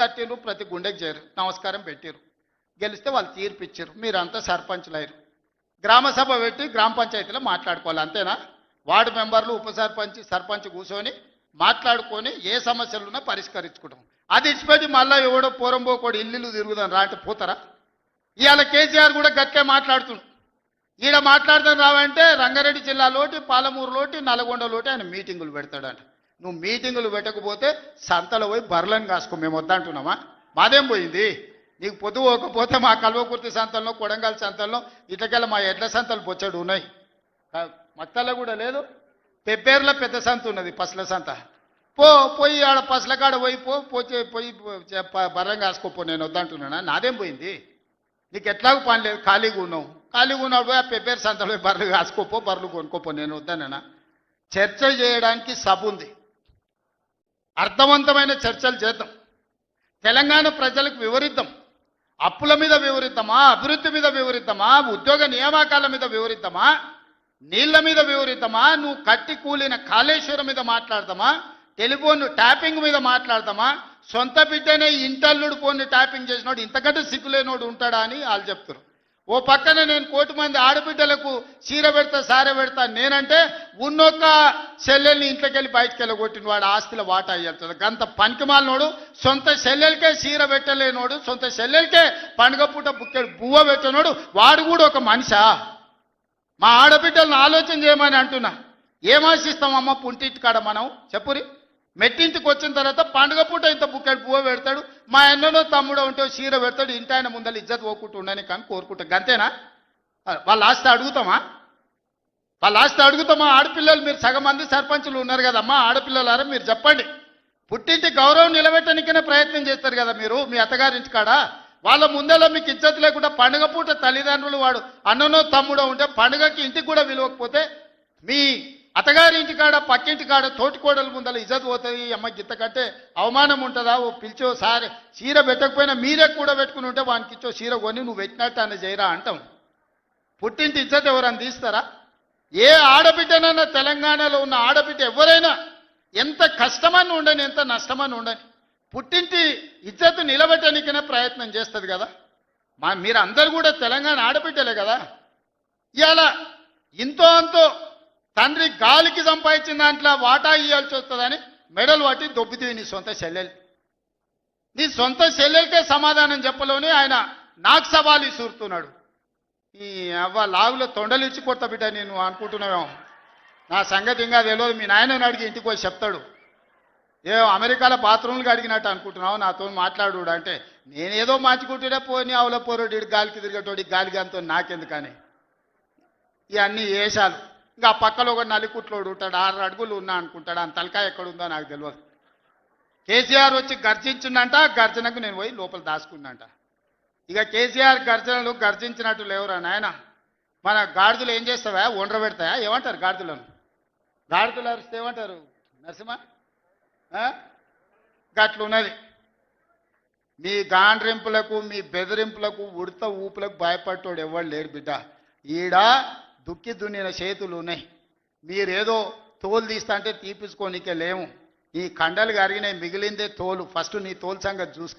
పార్టీలు ప్రతి గుండెకి చేరు. నమస్కారం పెట్టారు గెలిస్తే వాళ్ళు తీర్పు ఇచ్చారు మీరంతా సర్పంచులయ్యారు గ్రామ సభ పెట్టి గ్రామ పంచాయతీలో మాట్లాడుకోవాలి అంతేనా? వార్డు మెంబర్లు ఉప సర్పంచ్ సర్పంచ్ కూర్చొని మాట్లాడుకొని ఏ సమస్యలు ఉన్నా పరిష్కరించుకుంటాం. అది ఇచ్చిపెట్టి మళ్ళీ ఎవడో పోరంబోకోడు ఇల్లు తిరుగుదాం రా అంటే పోతారా? ఇవాళ కేసీఆర్ కూడా గట్టే మాట్లాడుతుండు. ఈడ మాట్లాడదాం రావంటే రంగారెడ్డి జిల్లాలోటి పాలమూరులోటి నల్గొండలోటి ఆయన మీటింగులు పెడతాడంట. నువ్వు మీటింగులు పెట్టకపోతే సంతలో పోయి బర్లను కాసుకో మేము వద్దంటున్నామా? మాదేం పోయింది? నీకు పొద్దు పోకపోతే మా కల్వకుర్తి సంతల్లో కొడంగల్ సంతల్లో ఇటకెళ్ళ మా ఎడ్ల సంతలు పొచ్చడు ఉన్నాయి. కా- మత్తల్లో కూడా లేదు. పెబ్బేర్ల పెద్ద సంత ఉన్నది పసల సంత. పో పోయి ఆడ పసల కాడ పోయి పో పోతే పోయి పో- బర్రం కాసుకోపో నేను వద్దంటున్నానా? నాదేం పోయింది? నీకు ఎట్లాగూ పని లేదు ఖాళీగా ఉన్నావు. ఖాళీగా ఉన్నాడు పోయి ఆ పెబ్బేరు సంతలో పోయి బర్రెలు కాసుకోపో బర్రెలు కొనుక్కోపో నేను వద్దానన్నా? చర్చ చేయడానికి సభ ఉంది. అర్థవంతమైన చర్చలు చేద్దాం. తెలంగాణ ప్రజలకు వివరిద్దాం. అప్పుల మీద వివరిద్దామా? అభివృద్ధి మీద వివరిద్దామా? ఉద్యోగ నియామకాల మీద వివరిద్దామా? నీళ్ళ మీద వివరిద్దామా? నువ్వు కట్టి కూలిన కాళేశ్వరం మీద మాట్లాడదామా? టెలిఫోన్ ట్యాపింగ్ మీద మాట్లాడదామా? సొంత బిడ్డనే ఇంటల్లుడు ఫోన్ ట్యాపింగ్ చేసినోడు ఇంతకంటే సిగ్గులేనోడు ఉంటాడా అని వాళ్ళు చెప్తారు ఓ పక్కన నేను కోటి మంది ఆడబిడ్డలకు చీర పెడతా సారె పెడతా. నేనంటే ఉన్నొక్క సెల్లెల్ని ఇంట్లోకెళ్ళి బయటకు వెళ్ళగొట్టిన వాడు ఆస్తిలో వాటా అయ్యేస్తుంది గంత పనికిమాలినోడు సొంత సెల్లెలకే చీర పెట్టలేనోడు సొంత సెల్లెలకే పండుగ పూట బుక్కెడు బువ్వ పెట్టనోడు వాడు కూడా ఒక మనిషా? మా ఆడబిడ్డలను ఆలోచన చేయమని అంటున్నా. ఏం ఆశిస్తామమ్మ పుంటింటి కాడ మనం? చెప్పురి. మెట్టింటికి వచ్చిన తర్వాత పండుగ పూట ఇంత బుక్కడి పువ్వు పెడతాడు. మా అన్ననో తమ్ముడో ఉంటే చీర పెడతాడు. ఇంటి ఆయన ముందర ఇజ్జత్ పోకుండా ఉండని కానీ కోరుకుంటాం. అంతేనా వాళ్ళ ఆస్తి అడుగుతామా? వాళ్ళ ఆస్తి అడుగుతామా? ఆడపిల్లలు మీరు సగం మంది సర్పంచులు ఉన్నారు కదమ్మా. ఆడపిల్లలారా మీరు చెప్పండి. పుట్టింటి గౌరవం నిలబెట్టడానికైనా ప్రయత్నం చేస్తారు కదా మీరు మీ అత్తగారింటి కాడ? వాళ్ళ ముందర మీకు ఇజ్జత్ లేకుండా పండుగ పూట తల్లిదండ్రులు వాడు అన్ననో తమ్ముడో ఉంటే పండుగకి ఇంటికి కూడా విలువకపోతే మీ అతగారింటి కాడ పక్కింటి కాడ తోటి ముందల ముందర ఇజ్జత్ పోతుంది. అమ్మ గిత్త కంటే అవమానం ఉంటుందా? ఓ పిలిచో సారి చీర పెట్టకపోయినా మీరే కూడా పెట్టుకుని ఉంటే వానికి ఇచ్చో చీర కొని నువ్వు పెట్టినట్టు అని జైరా అంటాం. పుట్టింటి ఇజ్జత్ ఎవరన్నా తీస్తారా? ఏ ఆడబిడ్డనన్నా తెలంగాణలో ఉన్న ఆడబిడ్డ ఎవరైనా ఎంత కష్టమని ఉండని ఎంత నష్టమని ఉండని పుట్టింటి ఇజ్జత్ నిలబెట్టడానికైనా ప్రయత్నం చేస్తుంది కదా? మా మీరు అందరు కూడా తెలంగాణ ఆడబిడ్డలే కదా? ఇవాళ ఇంతో అంతో తండ్రి గాలికి సంపాదించిన దాంట్లో వాటా ఇవ్వాల్సి వస్తుందని మెడలు పట్టి దొబ్బుతుంది నీ సొంత చెల్లెలు. నీ సొంత చెల్లెలకే సమాధానం చెప్పలోనే ఆయన నాకు సవాలు ఇసురుతున్నాడు ఈ అవ్వ లాగులో తొండలు ఇచ్చి కొడతా బిడ్డ నేను అనుకుంటున్నావేమో. నా సంగతి ఇంకా తెలియదు. మీ నాయనని అడిగి ఇంటికి పోయి చెప్తాడు. ఏ అమెరికాలో బాత్రూమ్లు అడిగినట్టు అనుకుంటున్నావు నాతో మాట్లాడు అంటే నేనేదో మార్చుకుంటుండే పోని అవల పోరోడు గాలికి తిరిగేటోడి గాలి గాంతో నాకెందుకని. ఇవన్నీ వేషాలు. ఇంకా ఆ పక్కలో ఒక నలికుట్లోడు ఉంటాడు ఆరు అడుగులు ఉన్నా అనుకుంటాడు ఆ తలకాయ ఎక్కడ ఉందో నాకు తెలియదు కేసీఆర్ వచ్చి గర్జించిందంట గర్జనకు నేను పోయి లోపల దాచుకున్నంట. ఇక కేసీఆర్ గర్జనలు గర్జించినట్టు లేవురా నాయన. మన గాడిదలు ఏం చేస్తావా? ఒండ్ర పెడతాయా? ఏమంటారు గాడిదలను? గాడిదలు అరిస్తే ఏమంటారు? నరసింహ? గట్లున్నది. మీ గాండ్రింపులకు మీ బెదిరింపులకు ఉడత ఊపులకు భయపడ్డాడు ఎవడు లేరు బిడ్డ. ఈడ దుక్కి దున్నిన చేతులు ఉన్నాయి. మీరేదో తోలు తీస్తా అంటే తీపించుకోనికే లేము ఈ కండలు కరిగినాయి మిగిలిందే తోలు. ఫస్ట్ నీ తోలు సంగతి చూసుకో.